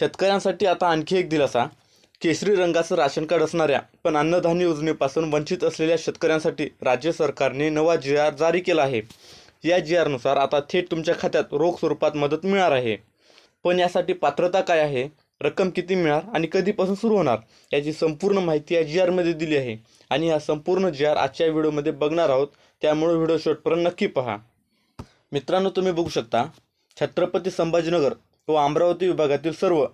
शेतकऱ्यांसाठी आता आणखी एक दिलासा. केशरी रंगाचं राशन कार्ड असणाऱ्या पण अन्नधान्य योजनेपासून वंचित असलेल्या शेतकऱ्यांसाठी राज्य सरकारने नवा जी आर जारी केला आहे. या जी आरनुसार आता थेट तुमच्या खात्यात रोख स्वरूपात मदत मिळणार आहे. पण यासाठी पात्रता काय आहे? रक्कम किती मिळणार आणि कधीपासून सुरू होणार? याची संपूर्ण माहिती या जी आरमध्ये दिली आहे. आणि हा संपूर्ण जी आर आजच्या व्हिडिओमध्ये बघणार आहोत. त्यामुळे व्हिडिओ शेवटपर्यंत नक्की पहा. मित्रांनो तुम्ही बघू शकता छत्रपती संभाजीनगर व अमरावती विभागातील सर्व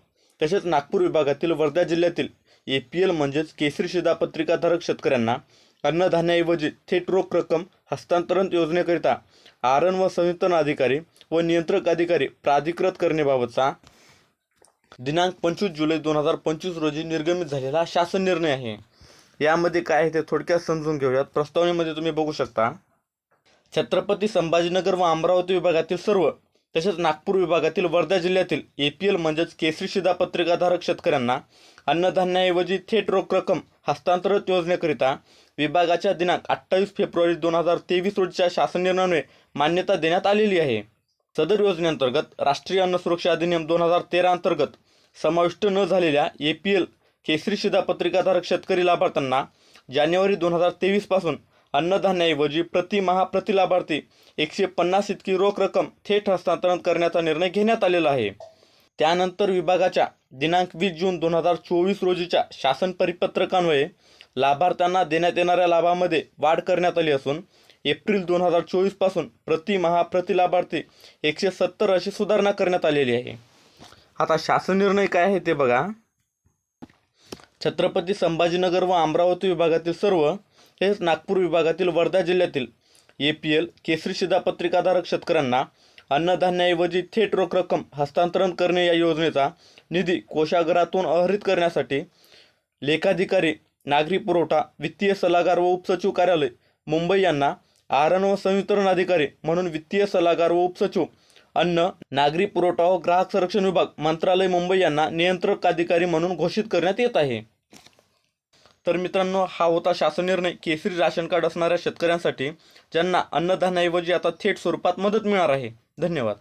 तसेच नागपूर विभागातील वर्धा जिल्ह्यातील ए पी एल म्हणजेच केसरी शिधापत्रिकाधारक शेतकऱ्यांना अन्नधान्याऐवजी थेट रोख रक्कम हस्तांतरण योजनेकरिता आरण व संवितरण अधिकारी व नियंत्रक अधिकारी प्राधिकृत करण्याबाबतचा दिनांक पंचवीस जुलै दोन हजार पंचवीस रोजी निर्गमित झालेला शासन निर्णय आहे. यामध्ये काय आहे ते थोडक्यात समजून घेऊयात. प्रस्तावनेमध्ये तुम्ही बघू शकता छत्रपती संभाजीनगर व अमरावती विभागातील सर्व तसेच नागपूर विभागातील वर्धा जिल्ह्यातील ए पी एल म्हणजेच केसरी शिधापत्रिकाधारक शेतकऱ्यांना अन्नधान्याऐवजी थेट रोख रक्कम हस्तांतरित योजनेकरिता विभागाच्या दिनांक अठ्ठावीस फेब्रुवारी दोन हजार तेवीस रोजीच्या शासन निर्णयाने मान्यता देण्यात आलेली आहे. सदर योजनेअंतर्गत राष्ट्रीय अन्न सुरक्षा अधिनियम दोन हजार तेरा अंतर्गत समाविष्ट न झालेल्या ए पी एल केसरी शिधापत्रिकाधारक शेतकरी लाभार्थ्यांना जानेवारी दोन हजार तेवीसपासून अन्नधान्याऐवजी प्रतिमहा प्रति लाभार्थी एकशे पन्नास इतकी रोख रक्कम थेट हस्तांतरण करण्याचा निर्णय घेण्यात आलेला आहे. त्यानंतर विभागाच्या दिनांक वीस जून दोन हजार चोवीस रोजीच्या शासन परिपत्रकान्वये लाभार्थ्यांना देण्यात येणाऱ्या लाभामध्ये वाढ करण्यात आली असून एप्रिल दोन हजार चोवीसपासून प्रतिमहा प्रतिलाभार्थी प्रति लाभार्थी एकशे सत्तर अशी सुधारणा करण्यात आलेली आहे. आता शासन निर्णय काय आहे ते बघा. छत्रपती संभाजीनगर व अमरावती विभागातील सर्व हेच नागपूर विभागातील वर्धा जिल्ह्यातील ए पी एल केसरी शिधापत्रिकाधारक शेतकऱ्यांना अन्नधान्याऐवजी थेट रोख रक्कम हस्तांतरण करणे या योजनेचा निधी कोशागरातून आहरित करण्यासाठी लेखाधिकारी नागरी पुरवठा वित्तीय सल्लागार व उपसचिव कार्यालय मुंबई यांना आरण व संवितरण अधिकारी म्हणून वित्तीय सल्लागार व उपसचिव अन्न नागरी पुरवठा व ग्राहक संरक्षण विभाग मंत्रालय मुंबई यांना नियंत्रक अधिकारी म्हणून घोषित करण्यात येत आहे. तर मित्रांनो हा होता शासन निर्णय. केसरी राशन कार्ड असणाऱ्या शेतकऱ्यांसाठी ज्यांना अन्नधान्याऐवजी आता थेट स्वरूपात मदत मिळणार आहे. धन्यवाद.